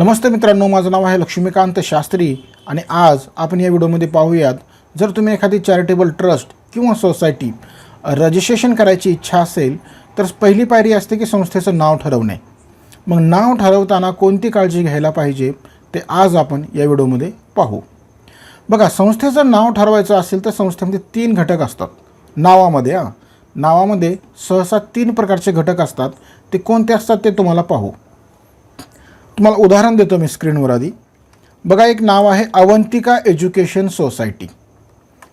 नमस्ते मित्रांनो माझं नाव आहे लक्ष्मीकांत शास्त्री आणि आज आपण या व्हिडिओमध्ये पाहूयात जर तुम्ही एखादी चॅरिटेबल ट्रस्ट किंवा सोसायटी रजिस्ट्रेशन करायची इच्छा असेल तर पहिली पायरी असते की संस्थेचं नाव ठरवणे. मग नाव ठरवताना कोणती काळजी घ्यायला पाहिजे ते आज आपण या व्हिडिओमध्ये पाहू. बघा संस्थेचं नाव ठरवायचं असेल तर संस्थेमध्ये तीन घटक असतात. नावामध्ये हां. नावामध्ये सहसा तीन प्रकारचे घटक असतात. ते कोणते असतात ते तुम्हाला पाहू. तुम्हाला उदाहरण देतो मी स्क्रीनवर आधी. बघा एक नाव आहे अवंतिका एज्युकेशन सोसायटी.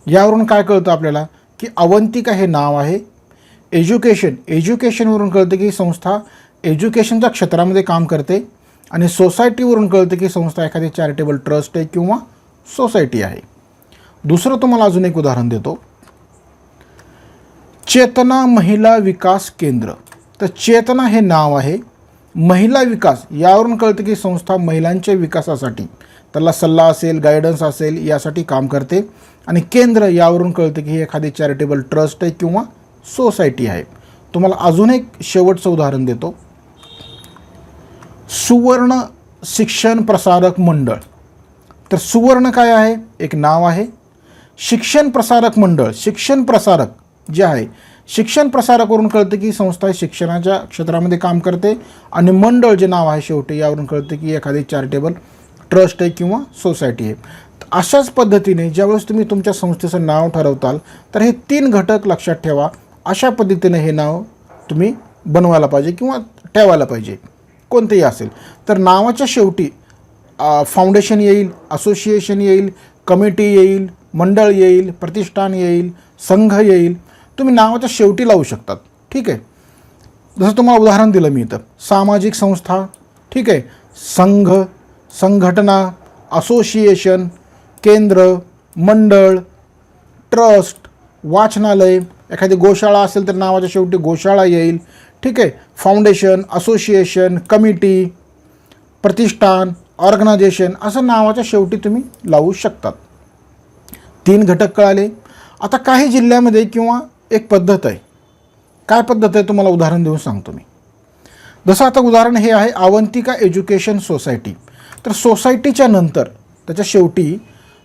यावरून काय कळतं आपल्याला? की अवंतिका हे नाव आहे. एज्युकेशन एज्युकेशनवरून कळतं की संस्था एज्युकेशनच्या क्षेत्रामध्ये काम करते आणि सोसायटीवरून कळतं की संस्था एखादी चॅरिटेबल ट्रस्ट आहे किंवा सोसायटी आहे. दुसरं तुम्हाला अजून एक उदाहरण देतो. चेतना महिला विकास केंद्र. तर चेतना हे नाव आहे. महिला विकास यावरून कळतं की संस्था महिलांच्या विकासासाठी त्याला सल्ला असेल गायडन्स असेल यासाठी काम करते. आणि केंद्र यावरून कळतं की हे एखादी चॅरिटेबल ट्रस्ट आहे किंवा सोसायटी आहे. तुम्हाला अजून एक शेवटचं उदाहरण देतो. सुवर्ण शिक्षण प्रसारक मंडळ. तर सुवर्ण काय आहे? एक नाव आहे. शिक्षण प्रसारक मंडळ शिक्षण प्रसारक जे आहे शिक्षण प्रसार करून कळतं की संस्था शिक्षणाच्या क्षेत्रामध्ये काम करते आणि मंडळ जे नाव आहे शेवटी यावरून कळतं की एखादी चॅरिटेबल ट्रस्ट आहे किंवा सोसायटी आहे. तर अशाच पद्धतीने ज्यावेळेस तुम्ही तुमच्या संस्थेचं नाव ठरवताल तर हे तीन घटक लक्षात ठेवा. अशा पद्धतीने हे नाव तुम्ही बनवायला पाहिजे किंवा ठेवायला पाहिजे. कोणतेही असेल. तर नावाच्या शेवटी फाउंडेशन येईल असोसिएशन येईल कमिटी येईल मंडळ येईल प्रतिष्ठान येईल संघ येईल तुम्ही नावाच्या शेवटी लावू शकतात. ठीक आहे? जसं तुम्हाला उदाहरण दिलं मी इथं. सामाजिक संस्था ठीक आहे? संघ संघटना असोसिएशन केंद्र मंडळ ट्रस्ट वाचनालय. एखादी गोशाळा असेल तर नावाच्या शेवटी गोशाळा येईल. ठीक आहे? फाउंडेशन असोसिएशन कमिटी प्रतिष्ठान ऑर्गनायझेशन असं नावाच्या शेवटी तुम्ही लावू शकतात. तीन घटक कळाले. आता काही जिल्ह्यामध्ये किंवा एक पद्धत आहे. काय पद्धत आहे तुम्हाला उदाहरण देऊन सांगतो मी. जसं आता उदाहरण हे आहे अवंतिका एज्युकेशन सोसायटी. तर सोसायटीच्या नंतर त्याच्या शेवटी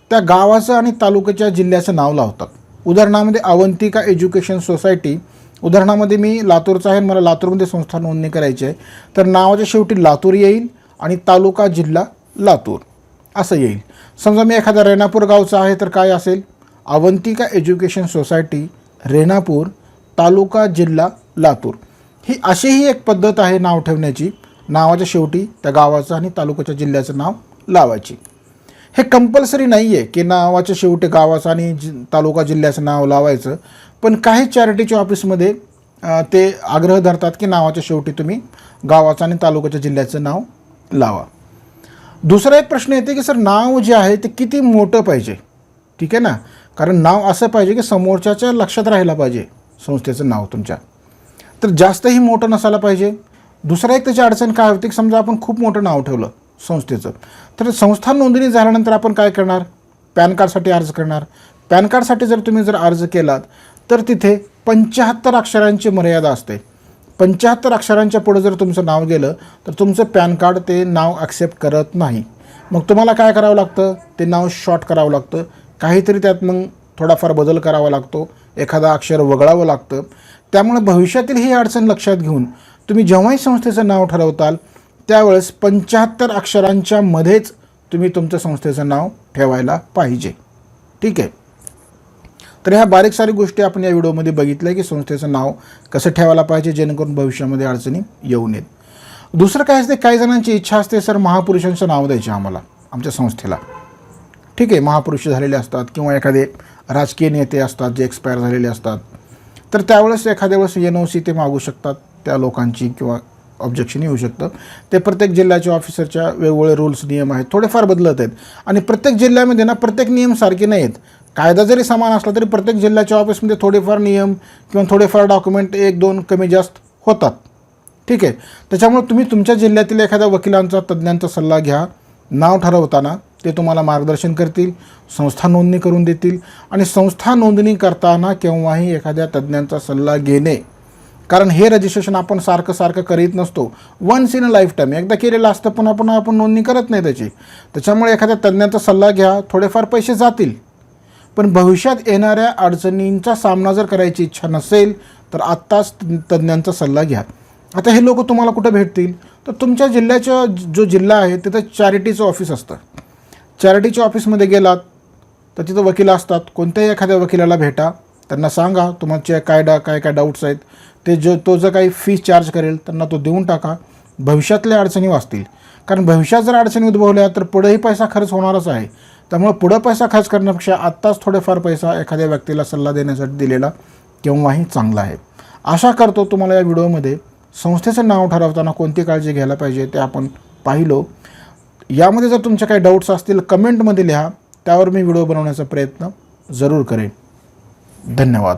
त्या गावाचं आणि तालुक्याच्या जिल्ह्याचं नाव लावतात. उदाहरणामध्ये अवंतिका एज्युकेशन सोसायटी उदाहरणामध्ये मी लातूरचा आहे आणि मला लातूरमध्ये संस्था नोंदणी करायची आहे. तर नावाच्या शेवटी लातूर येईल आणि तालुका जिल्हा लातूर. असं येईल. समजा मी एखादा रेणापूर गावचा आहे तर काय असेल? अवंतिका एज्युकेशन सोसायटी रेणापूर तालुका जिल्हा लातूर. ही अशीही एक पद्धत आहे नाव ठेवण्याची. नावाच्या शेवटी त्या गावाचं आणि तालुक्याच्या जिल्ह्याचं नाव लावायची. हे कंपल्सरी नाही आहे की नावाच्या शेवटी गावाचं आणि जि तालुका जिल्ह्याचं नाव लावायचं. पण काही चॅरिटीच्या ऑफिसमध्ये ते आग्रह धरतात की नावाच्या शेवटी तुम्ही गावाचं आणि तालुक्याच्या जिल्ह्याचं नाव लावा. दुसरा एक प्रश्न येते की सर नाव जे आहे ते किती मोठं पाहिजे? ठीक आहे ना? कारण नाव असं पाहिजे की समोरच्याच्या लक्षात राहायला पाहिजे. संस्थेचं नाव तुमच्या. तर जास्तही मोठं नसायला पाहिजे. दुसरा एक त्याची अडचण काय होती? की समजा आपण खूप मोठं नाव ठेवलं संस्थेचं. तर संस्था नोंदणी झाल्यानंतर आपण काय करणार? पॅन कार्डसाठी अर्ज करणार. पॅन कार्डसाठी जर तुम्ही जर अर्ज केलात तर तिथे पंच्याहत्तर अक्षरांची मर्यादा असते. पंच्याहत्तर अक्षरांच्या पुढे जर तुमचं नाव गेलं तर तुमचं पॅन कार्ड ते नाव ॲक्सेप्ट करत नाही. मग तुम्हाला काय करावं लागतं? ते नाव शॉर्ट करावं लागतं. काहीतरी त्यात मग थोडाफार बदल करावा लागतो. एखादा अक्षर वगळावं लागतं. त्यामुळे भविष्यातील ही अडचण लक्षात घेऊन तुम्ही जेव्हाही संस्थेचं नाव ठरवताल त्यावेळेस पंच्याहत्तर अक्षरांच्या मध्येच तुम्ही तुमच्या संस्थेचं नाव ठेवायला पाहिजे. ठीक आहे? तर ह्या बारीक सारी गोष्टी आपण या व्हिडिओमध्ये बघितल्या की संस्थेचं नाव कसं ठेवायला पाहिजे जेणेकरून भविष्यामध्ये अडचणी येऊ नयेत. दुसरं काय असते? काही जणांची इच्छा असते सर महापुरुषांचं नाव द्यायचे आम्हाला आमच्या संस्थेला. ठीक आहे महापुरुष झालेले असतात किंवा एखादे राजकीय नेते असतात जे एक्सपायर झालेले असतात. तर त्यावेळेस एखाद्या वेळेस एन ओ सी ते मागू शकतात त्या लोकांची किंवा ऑब्जेक्शन येऊ शकतं. ते प्रत्येक जिल्ह्याच्या ऑफिसरच्या वेगवेगळे रूल्स नियम आहेत थोडेफार बदलत आहेत. आणि प्रत्येक जिल्ह्यामध्ये ना प्रत्येक नियम सारखे नाही आहेत कायदा जरी समान असला तरी प्रत्येक जिल्ह्याच्या ऑफिसमध्ये थोडेफार नियम किंवा थोडेफार डॉक्युमेंट एक दोन कमी जास्त होतात. ठीक आहे? त्याच्यामुळे तुम्ही तुमच्या जिल्ह्यातील एखाद्या वकिलांचा तज्ज्ञांचा सल्ला घ्या. नाव ठरवताना ते तुम्हाला मार्गदर्शन करतील संस्था नोंदणी करून देतील आणि संस्था नोंदणी करताना केव्हाही एखाद्या तज्ज्ञांचा सल्ला घेणे. कारण हे रजिस्ट्रेशन आपण सारखं सारखं करीत नसतो. Once in a lifetime एकदा केलेलं असतं पण आपण आपण नोंदणी करत नाही त्याची. त्याच्यामुळे एखाद्या तज्ज्ञाचा सल्ला घ्या थोडेफार पैसे जातील. पण भविष्यात येणाऱ्या अडचणींचा सामना जर करायची इच्छा नसेल तर आत्ताच तज्ज्ञांचा सल्ला घ्या. आता हे लोक तुम्हाला कुठं भेटतील? तर तुमच्या जिल्ह्याच्या जो जिल्हा आहे तिथं चॅरिटीचं ऑफिस असतं. चॅरिटीच्या ऑफिसमध्ये गेलात तर तिथं वकील असतात. कोणत्याही एखाद्या वकिलाला भेटा. त्यांना सांगा तुमचे काय डा काय काय डाऊट्स आहेत. ते जो तो जर काही फीस चार्ज करेल त्यांना तो देऊन टाका. भविष्यातल्या अडचणी वाचतील. कारण भविष्यात जर अडचणी उद्भवल्या तर पुढेही पैसा खर्च होणारच आहे. त्यामुळे पुढं पैसा खर्च करण्यापेक्षा आत्ताच थोडेफार पैसा एखाद्या व्यक्तीला सल्ला देण्यासाठी दिलेला केव्हाही चांगला आहे. आशा करतो तुम्हाला या व्हिडिओमध्ये संस्थेचं नाव ठरवताना कोणती काळजी घ्यायला पाहिजे ते आपण पाहिलो. यामध्ये जर तुमच्या काही डाऊट्स असतील कमेंटमध्ये लिहा. त्यावर मी व्हिडिओ बनवण्याचा प्रयत्न जरूर करेन. धन्यवाद.